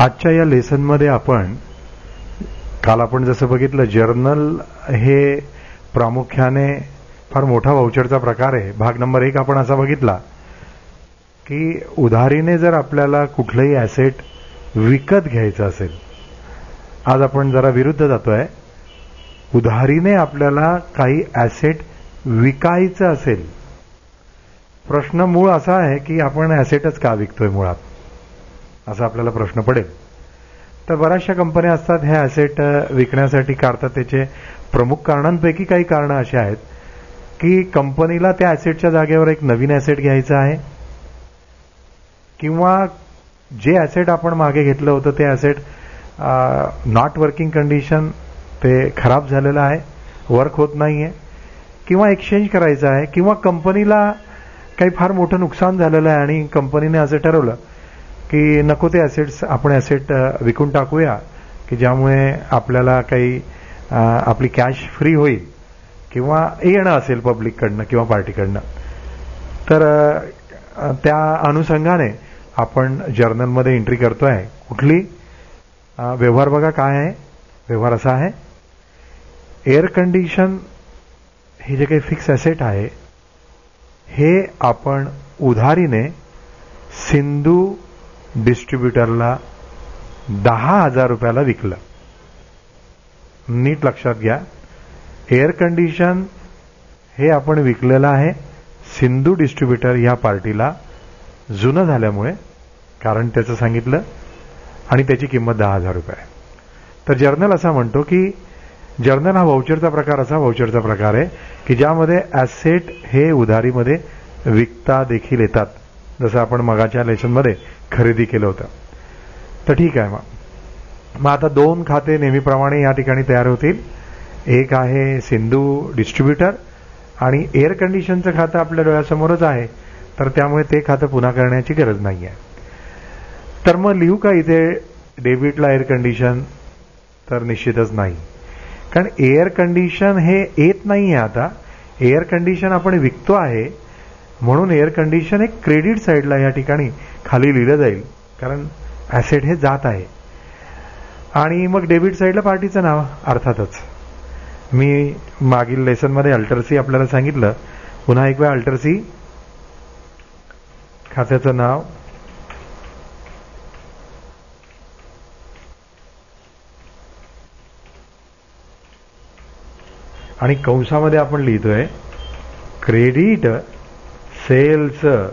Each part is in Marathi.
आजच्या या लेसनमध्ये आपण काल आपण जसं बघितलं जर्नल हे प्रामुख्याने फार मोठा वाउचरचा प्रकार आहे. भाग नंबर एक आपण असा बघितला की उधारीने जर आपल्याला कुठलंही ॲसेट विकत घ्यायचं असेल आज आपण जरा विरुद्ध जातोय. उधारीने आपल्याला काही ॲसेट विकायचं असेल प्रश्न मूळ असा आहे की आपण ॲसेटच का विकतोय मुळात? असा आपल्याला प्रश्न पडेल. तर बऱ्याचशा कंपन्या असतात हे ॲसेट विकण्यासाठी काढतात. त्याचे प्रमुख कारणांपैकी काही कारणं अशी आहेत की कंपनीला त्या ॲसेटच्या जागेवर एक नवीन ॲसेट घ्यायचं आहे किंवा जे ॲसेट आपण मागे घेतलं होतं ते ॲसेट नॉट वर्किंग कंडिशन ते खराब झालेलं आहे वर्क होत नाही आहे किंवा एक्सचेंज करायचं आहे किंवा कंपनीला काही फार मोठं नुकसान झालेलं आहे आणि कंपनीने असं ठरवलं की नको ते ॲसेट्स आपण ॲसेट विकून टाकूया की ज्यामुळे आपल्याला काही आपली कॅश फ्री होईल किंवा येणं असेल पब्लिककडनं किंवा पार्टीकडनं तर त्या अनुषंगाने आपण जर्नलमध्ये एंट्री करतोय. कुठली? व्यवहार बघा काय आहे. व्यवहार असा आहे. एअर कंडिशन हे जे काही फिक्स ॲसेट आहे हे आपण उधारीने सिंधू डिस्ट्रीब्युटरला दहा हजार रुपयाला विकलं. नीट लक्षात घ्या. एअर कंडिशन हे आपण विकलेलं आहे. सिंधू डिस्ट्रीब्युटर ह्या पार्टीला जुनं झाल्यामुळे कारण त्याचं सांगितलं आणि त्याची किंमत दहा हजार रुपये. आहे तर जर्नल असा म्हणतो की जर्नल हा वाउचरचा प्रकार असा वाउचरचा प्रकार आहे की ज्यामध्ये ॲसेट हे उधारीमध्ये विकता देखील येतात. जसं आपण मगाच्या लेशनमध्ये खरेदी केलं होतं. तर ठीक आहे मग. मग आता दोन खाते नेहमीप्रमाणे या ठिकाणी तयार होतील. एक आहे सिंधू डिस्ट्रीब्युटर आणि एअर कंडिशनचं खातं आपल्या डोळ्यासमोरच आहे. तर त्यामुळे ते खातं पुन्हा करण्याची गरज नाही आहे. तर मग लिहू का इथे डेबिटला एअर कंडिशन तर निश्चितच नाही. कारण एअर कंडिशन हे येत नाही आहे आता. एअर कंडिशन आपण विकतो आहे. म्हणून एअर कंडिशन एक क्रेडिट साईडला या ठिकाणी खाली लिहिलं जाईल. कारण ॲसेट हे जात आहे. आणि मग डेबिट साईडला पार्टीचं नाव अर्थातच. मी मागील लेसनमध्ये अल्टरसी आपल्याला सांगितलं. पुन्हा एक वेळा अल्टरसी खात्याचं नाव. आणि कंसामध्ये आपण लिहितोय क्रेडिट सेलचं.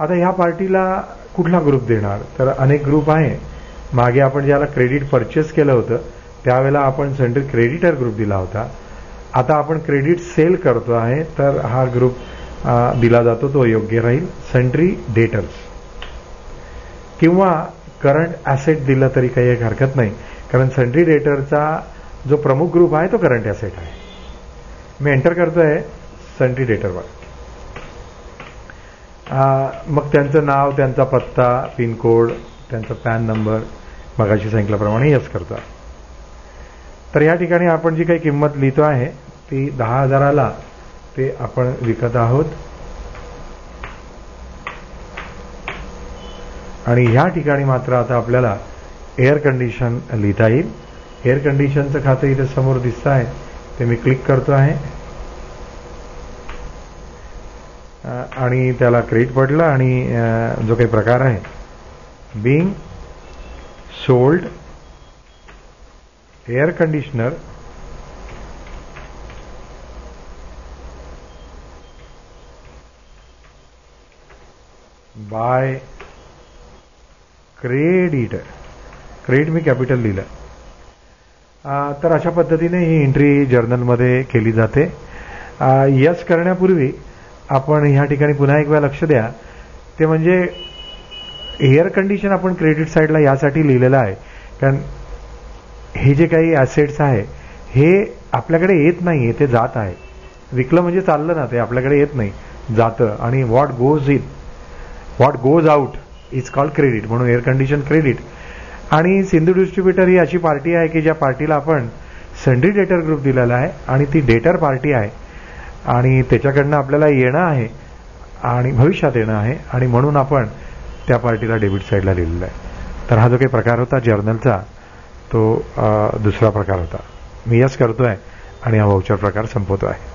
आता ह्या पार्टीला कुठला ग्रुप देणार? तर अनेक ग्रुप आहे. मागे आपण ज्याला क्रेडिट परचेस केलं होतं त्यावेळेला आपण सेंट्रल क्रेडिटर ग्रुप दिला होता. आता आपण क्रेडिट सेल करतो आहे तर हा ग्रुप दिला जातो तो योग्य राहील. सेंट्री डेटर्स किंवा करंट ॲसेट दिला तरी काही एक हरकत नाही. कारण सेंट्री डेटरचा जो प्रमुख ग्रुप आहे तो करंट ॲसेट आहे. मी एंटर करतोय सेंट्री डेटरवर मग त्यांचं नाव त्यांचा पत्ता पिनकोड त्यांचा पॅन नंबर मगाशी सांगितल्याप्रमाणे यस करतो. तर या ठिकाणी आपण जी काही किंमत लिहितो आहे ती दहा हजाराला ते आपण विकत आहोत. आणि ह्या ठिकाणी मात्र आता आपल्याला एअर कंडिशन लिहिता येईल. एअर कंडिशनचं खातं इथे समोर दिसत आहे ते मी क्लिक करतो आहे. आणि त्याला क्रेडिट पडलं आणि जो काही प्रकार आहे. Being sold air conditioner by credit credit me capital लिहिलं. तर अशा पद्धतीने ही एंट्री जर्नलमध्ये केली जाते. यस करण्यापूर्वी आपण ह्या ठिकाणी पुन्हा एक वेळा लक्ष द्या. ते म्हणजे एअर कंडिशन आपण क्रेडिट साईडला यासाठी लिहिलेलं आहे. कारण हे जे काही ॲसेट्स आहे हे आपल्याकडे येत नाही ते जात आहे. विकलं म्हणजे चाललं ना ते आपल्याकडे येत नाही. जातं. आणि what goes in what goes out is called credit म्हणून एअर कंडिशन क्रेडिट आणि सिंधू डिस्ट्रीब्युटर ही अशी पार्टी आहे की ज्या पार्टीला आपण संडी डेटर ग्रुप दिलेला आहे आणि ती डेटर पार्टी आहे. आणि त्याच्याकडनं आपल्याला येणं आहे आणि भविष्यात येणं आहे आणि म्हणून आपण त्या पार्टीला डेबिट साईडला लिहिलेलं आहे. तर हा जो काही प्रकार होता जर्नलचा तो दुसरा प्रकार होता. मी यस करतोय आणि हा वाउचर प्रकार संपवतो आहे